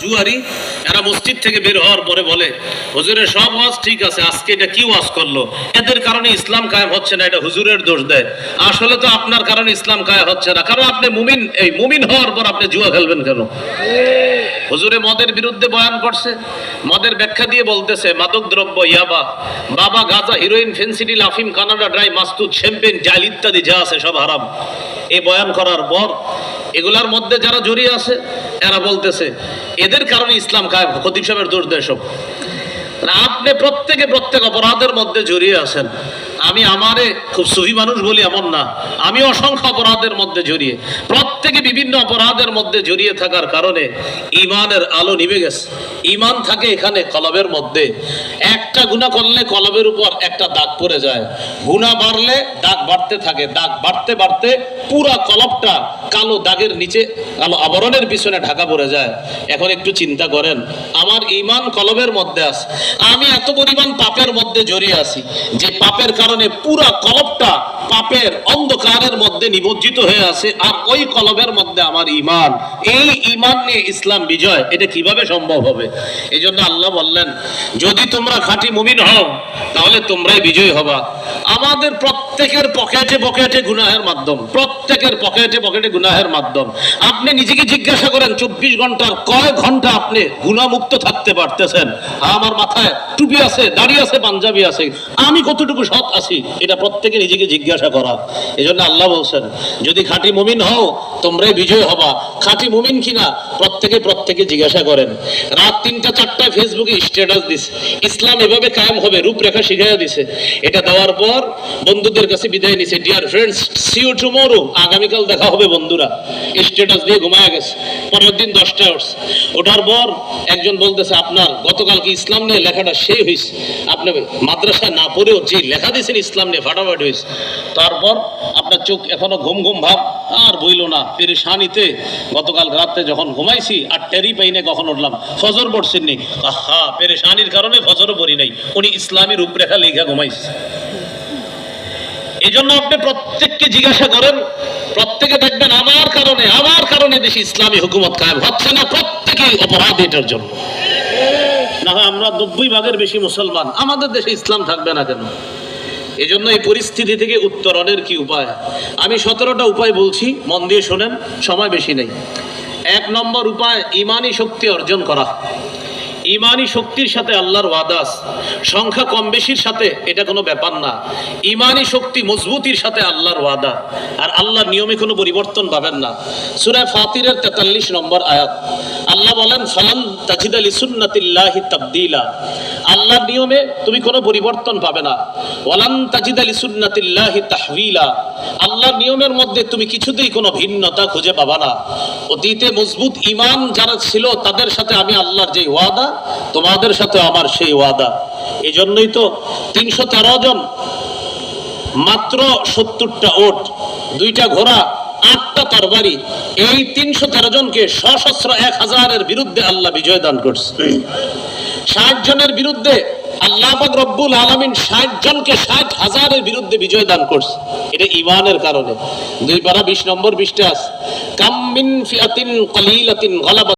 জুয়ারি এরা মসজিদ থেকে বের হওয়ার পরে বলে হুজুরের সব ওয়াজ ঠিক আছে, আজকে এটা কি ওয়াজ করল? এদের কারণে ইসলাম কায়েম হচ্ছে না, এটা হুজুরের দোষ দেয়। আসলে তো আপনার কারণে ইসলাম কায়েম হচ্ছে না, কারণ আপনি মুমিন, এই মুমিন হওয়ার পর আপনি জুয়া খেলবেন কেন? হুজুরে, মদের বিরুদ্ধে বয়ান করছে, মদের ব্যাখ্যা দিয়ে বলতেছে মাদক দ্রব্য ইয়াবা, বাবা গাজা, হিরোইন ফেন্সিডিল আফিম কানাডা ড্রাই, মাস্তুদ, শ্যাম্পেন জাল ইত্যাদি যা আছে সব হারাম। এই বয়ান করার পর, এগুলার মধ্যে যারা জড়িয়ে আছে এরা বলতেছে, এদের কারণে ইসলাম কায়েম খতিব সাহেবের দোষ দেয় সব। আপনি প্রত্যেকে প্রত্যেক অপরাধের মধ্যে জড়িয়ে আছেন। আমি আমারে খুব সুফি মানুষ বলি, এমন না। আমি অসংখ্য অপরাধের মধ্যে জড়িয়ে। প্রত্যেকে বিভিন্ন অপরাধের মধ্যে জড়িয়ে থাকার কারণে ইমানের আলো নিভে গেছে। ইমান থাকে এখানে কলবের মধ্যে। একটা গুণা করলে কলবের উপর একটা দাগ পড়ে যায়। গুণা বাড়লে দাগ বাড়তে থাকে। দাগ বাড়তে বাড়তে পুরা কলবটা কালো দাগের নিচে, কালো আবরণের পিছনে ঢাকা পড়ে যায়। এখন একটু চিন্তা করেন, আমার ইমান কলবের মধ্যে আছে। আমি এত পরিমাণ পাপের মধ্যে জড়িয়ে আছি যে পাপের কারণে পুরা কলবটা পাপের অন্ধকারের মধ্যে নিমজ্জিত হয়ে আছে আর ওই কলবের মধ্যে আমার ইমান এই ইমান নিয়ে ইসলাম বিজয়, এটা কীভাবে সম্ভব হবে? এই জন্য আল্লাহ বললেন, যদি তোমরা খাঁটি মুমিন হও, তাহলে তোমরাই বিজয় হবা। আমাদের প্রত্যেকের পকেটে পকেটে গুনাহের মাধ্যম, প্রত্যেকের পকেটে পকেটে গুনাহের মাধ্যম। আপনি নিজেকে জিজ্ঞাসা করেন, চব্বিশ ঘণ্টার কয় ঘণ্টা আপনি গুণামুক্ত থাকতে পারতেছেন? আমার মাথায় টুপি আছে, দাড়ি আছে, পাঞ্জাবি আছে। আমি কতটুকু সৎ আছি? এটা প্রত্যেকে নিজেকে জিজ্ঞাসা করা। এই জন্য আল্লাহ বলছেন, যদি খাঁটি মুমিন হও তোমরাই বিজয় হবা। খাঁটি মুমিন কিনা, প্রত্যেকে প্রত্যেকে জিজ্ঞাসা করেন। রাত তিনটা, চারটায় ফেসবুকে স্ট্যাটাস দিছে। ইসলাম এভাবে কায়েম হবে, রূপরেখা শিখাইয়া দিছে। এটা দেওয়ার পর বন্ধুদের কাছে বিদায় নিছে। Dear friends see you tomorrow আগামীকাল দেখা হবে বন্ধুরা। স্ট্যাটাস দিয়ে ঘুমায় গেছে। পরের দিন দশটায় উঠছে। ওঠার পর একজন বলতেছে, আপনার গতকালকে ইসলাম নিয়ে লেখাটা সেই হয়েছে আপনি মাদ্রাসায় না পড়েও যে লেখা দিয়েছেন, ইসলাম নিয়ে ফাটাফাটি হয়েছে তারপর আপনার চোখ এখনও ঘুম ঘুম ভাব। আর বইল না। পেরেশানিতে গতকাল রাতে যখন ঘুমাইছি আর টেরি পাইনে কখন উঠলাম, ফজর পড়ছেন নি। আহা, পেরেশানির কারণে ফজরও পড়ি নাই। উনি ইসলামী রূপরেখা লেখা ঘুমাইছে। এই জন্য আপনি প্রত্যেককে জিজ্ঞাসা করেন, প্রত্যেকে দেখবেন আমার কারণে আমার কারণে দেশে ইসলামী হুকুমত কায়েম হচ্ছে না প্রত্যেকেই অপরাধ এটার জন্য। না হয় আমরা নব্বই ভাগের বেশি মুসলমান, আমাদের দেশে ইসলাম থাকবে না কেন? এই জন্য এই পরিস্থিতি থেকে উত্তরণের কি উপায়? আমি সতেরোটা উপায় বলছি, মন দিয়ে শোনেন, সময় বেশি নেই। এক নম্বর উপায় ইমানি শক্তি অর্জন করা। ইমানি শক্তির সাথে আল্লাহর ওয়াদাস সংখ্যা কম বেশির সাথে এটা কোনো ব্যাপার না। ইমানি শক্তি মজবুতির সাথে আল্লাহর ওয়াদা। আর আল্লাহর নিয়মে কোনো পরিবর্তন পাবেন না। সুরায় ফাতিরের তেতাল্লিশ নম্বর আয়াত। আল্লাহ বলেন, ফলান আলী সুন্নাতিল্লাহি তাবদিলা। আল্লাহর নিয়মে তুমি কোনো পরিবর্তন পাবে না। ওয়ালান আলী সুন্নাতিল্লাহি তাহবিলা আল্লাহর নিয়মের মধ্যে তুমি কিছুতেই কোনো ভিন্নতা খুঁজে পাবা না। অতীতে মজবুত ইমান যারা ছিল, তাদের সাথে আমি আল্লাহর যে ওয়াদা তোমাদের সাথে আমার সেই ওয়াদা। এই জন্যই তো তিনশো তেরো জন মাত্র সত্তরটা ওট, দুইটা ঘোড়া, আটটা তরবারি, এই তিনশো তেরো জনকে সশস্ত্র এক হাজারের বিরুদ্ধে আল্লাহ বিজয় দান করছে। ষাট জনের বিরুদ্ধে আল্লাহ রব্বুল আলমিন ষাট জনকে ষাট হাজারের বিরুদ্ধে বিজয় দান করছে। এটা ইমানের কারণে। দুই পারা বিশ নম্বর বিশটা আছে। কাম্মিন ফিয়াতিন কলিলাতিন গলাবাত।